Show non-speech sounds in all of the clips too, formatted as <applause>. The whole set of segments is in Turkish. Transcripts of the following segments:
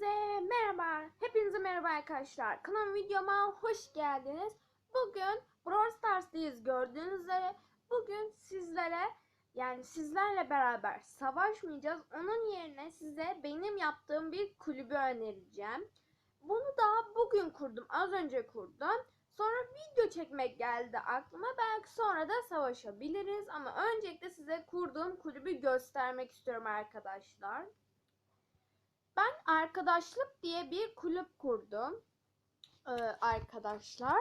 Hepinize merhaba. Hepinize merhaba arkadaşlar. Kanal videoma hoş geldiniz. Bugün Brawl Stars'tayız gördüğünüz üzere. Bugün sizlere yani sizlerle beraber savaşmayacağız. Onun yerine size benim yaptığım bir kulübü önereceğim. Bunu daha bugün kurdum. Az önce kurdum. Sonra video çekmek geldi aklıma. Belki sonra da savaşabiliriz. Ama öncelikle size kurduğum kulübü göstermek istiyorum arkadaşlar. Ben arkadaşlık diye bir kulüp kurdum. Ee, arkadaşlar.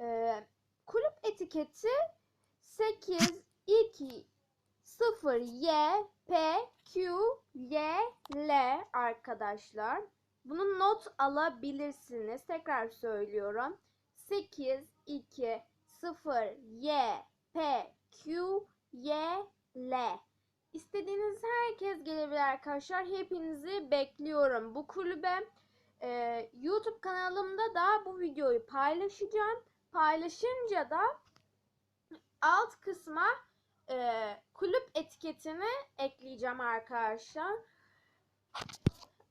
Ee, kulüp etiketi 8 2 0 Y P Q Y L arkadaşlar. Bunu not alabilirsiniz. Tekrar söylüyorum. 8 2 0 Y P Q Y L. İstediğiniz herkes gelebilir arkadaşlar. Hepinizi bekliyorum. Bu kulübe e, YouTube kanalımda da bu videoyu paylaşacağım. Paylaşınca da alt kısma e, kulüp etiketini ekleyeceğim arkadaşlar.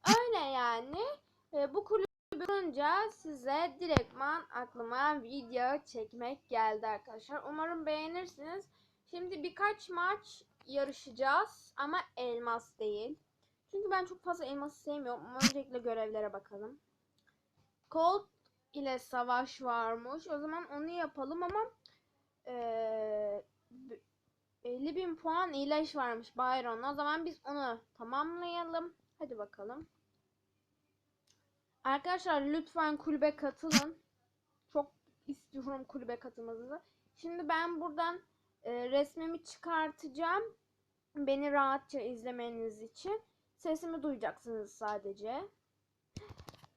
Öyle yani. E, bu kulübü görünce size direktman aklıma video çekmek geldi arkadaşlar. Umarım beğenirsiniz. Şimdi birkaç maç yarışacağız ama elmas değil. Çünkü ben çok fazla elmas sevmiyorum. Öncelikle görevlere bakalım. Colt ile savaş varmış. O zaman onu yapalım ama eee 50 bin puan iyileş varmış Byron'la. O zaman biz onu tamamlayalım. Hadi bakalım. Arkadaşlar lütfen kulübe katılın. Çok istiyorum kulübe katılmanızı. Şimdi ben buradan e, resmimi çıkartacağım. Beni rahatça izlemeniz için. Sesimi duyacaksınız sadece.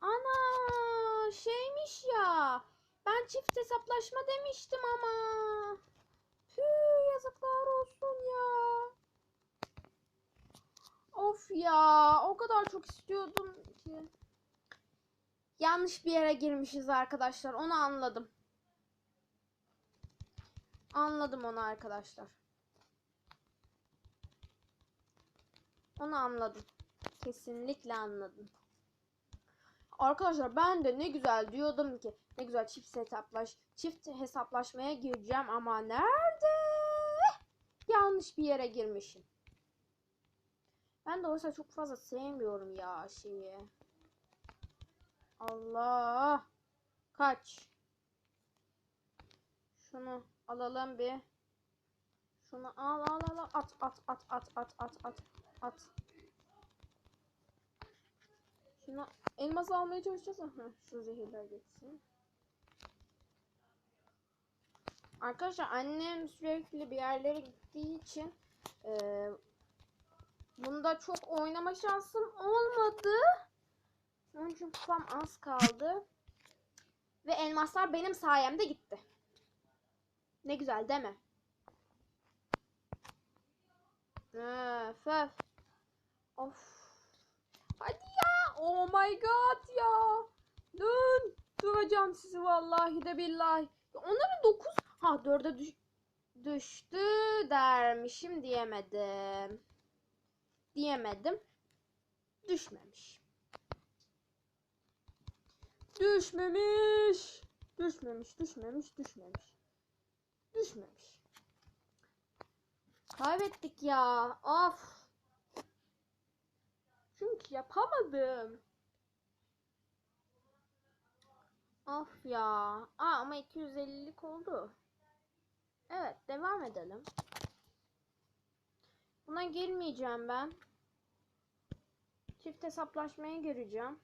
Ana şeymiş ya. Ben çift hesaplaşma demiştim ama. Tüh yazıklar olsun ya. Of ya o kadar çok istiyordum ki. Yanlış bir yere girmişiz arkadaşlar. Onu anladım. Anladım onu arkadaşlar. Onu anladım. Kesinlikle anladım. Arkadaşlar ben de ne güzel diyordum ki ne güzel çift hesaplaş çift hesaplaşmaya gireceğim ama nerede? Yanlış bir yere girmişim. Ben de oysa çok fazla sevmiyorum ya şeyi. Allah. Kaç. Şunu alalım bir. Şunu al al al at at at at at at at at. Şunu elmas almaya çalışacağız. Aha, şu zehirler geçsin. Arkadaşlar annem sürekli bir yerlere gittiği için e, bunda çok oynama şansım olmadı. Onun için kupam az kaldı. Ve elmaslar benim sayemde gitti. Ne güzel değil mi? Öf öf. Of. Hadi ya. Oh my god ya. Dön. Döveceğim sizi vallahi de billahi. Onların 9 ha 4'e düş düştü dermişim diyemedim. Diyemedim. Düşmemiş. Düşmemiş. Düşmemiş, düşmemiş, düşmemiş. Düşmemiş. Kaybettik ya. Of. Çünkü yapamadım. Of ya. Aa ama 250'lik oldu. Evet, devam edelim. Buna girmeyeceğim ben. Çift hesaplaşmaya gireceğim.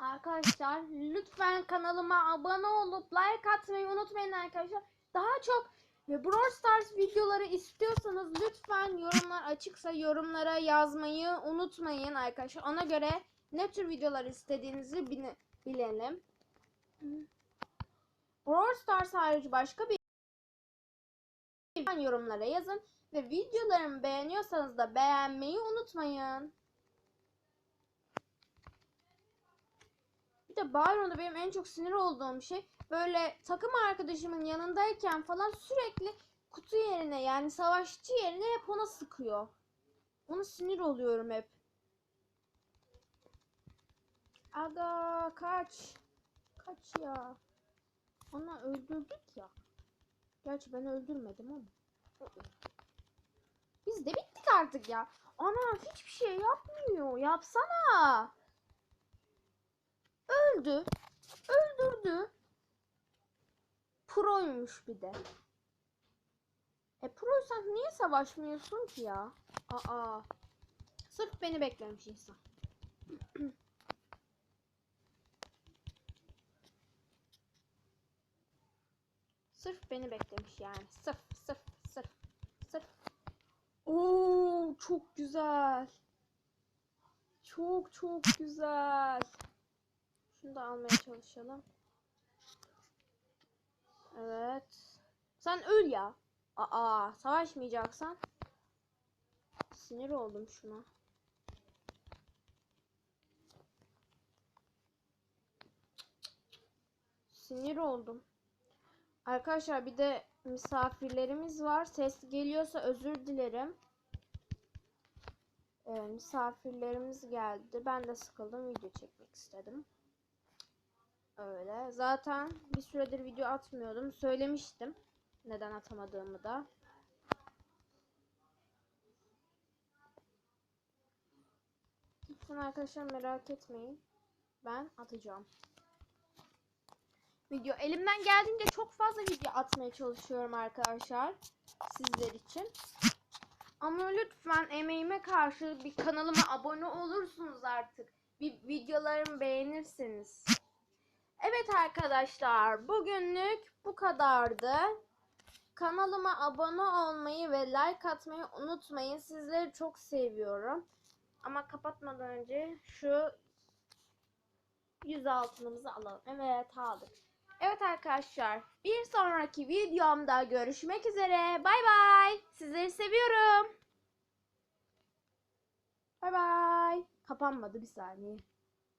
Arkadaşlar lütfen kanalıma abone olup like atmayı unutmayın arkadaşlar. Daha çok ve Brawl Stars videoları istiyorsanız lütfen yorumlar açıksa yorumlara yazmayı unutmayın arkadaşlar. Ona göre ne tür videolar istediğinizi bile- bilelim. Brawl Stars harici başka bir yorumlara yazın ve videolarımı beğeniyorsanız da beğenmeyi unutmayın. De Byron'da benim en çok sinir olduğum şey böyle takım arkadaşımın yanındayken falan sürekli kutu yerine yani savaşçı yerine hep ona sıkıyor. Ona sinir oluyorum hep. Aga kaç. Kaç ya. Ana öldürdük ya. Gerçi ben öldürmedim ama. Biz de bittik artık ya. Ana hiçbir şey yapmıyor. Yapsana. Öldü. Öldürdü. Proymuş bir de. E proysan niye savaşmıyorsun ki ya? Aa. Sırf beni beklemiş insan. <clears throat> Sırf beni beklemiş yani. Sırf, sırf, sırf, sırf. Oo, çok güzel. Çok çok güzel. Şunu da almaya çalışalım. Evet. Sen öl ya. Aa, savaşmayacaksan. Sinir oldum şuna. Sinir oldum. Arkadaşlar bir de misafirlerimiz var. Ses geliyorsa özür dilerim. Ee, misafirlerimiz geldi. Ben de sıkıldım. Video çekmek istedim. Öyle. Zaten bir süredir video atmıyordum. Söylemiştim. Neden atamadığımı da. Lütfen arkadaşlar merak etmeyin. Ben atacağım. Video elimden geldiğince çok fazla video atmaya çalışıyorum arkadaşlar. Sizler için. Ama lütfen emeğime karşı bir kanalıma abone olursunuz artık. Bir videolarımı beğenirsiniz. Evet arkadaşlar bugünlük bu kadardı. Kanalıma abone olmayı ve like atmayı unutmayın. Sizleri çok seviyorum. Ama kapatmadan önce şu yüz altınımızı alalım. Evet aldık. Evet arkadaşlar bir sonraki videomda görüşmek üzere. Bay bay. Sizleri seviyorum. Bay bay. Kapanmadı bir saniye.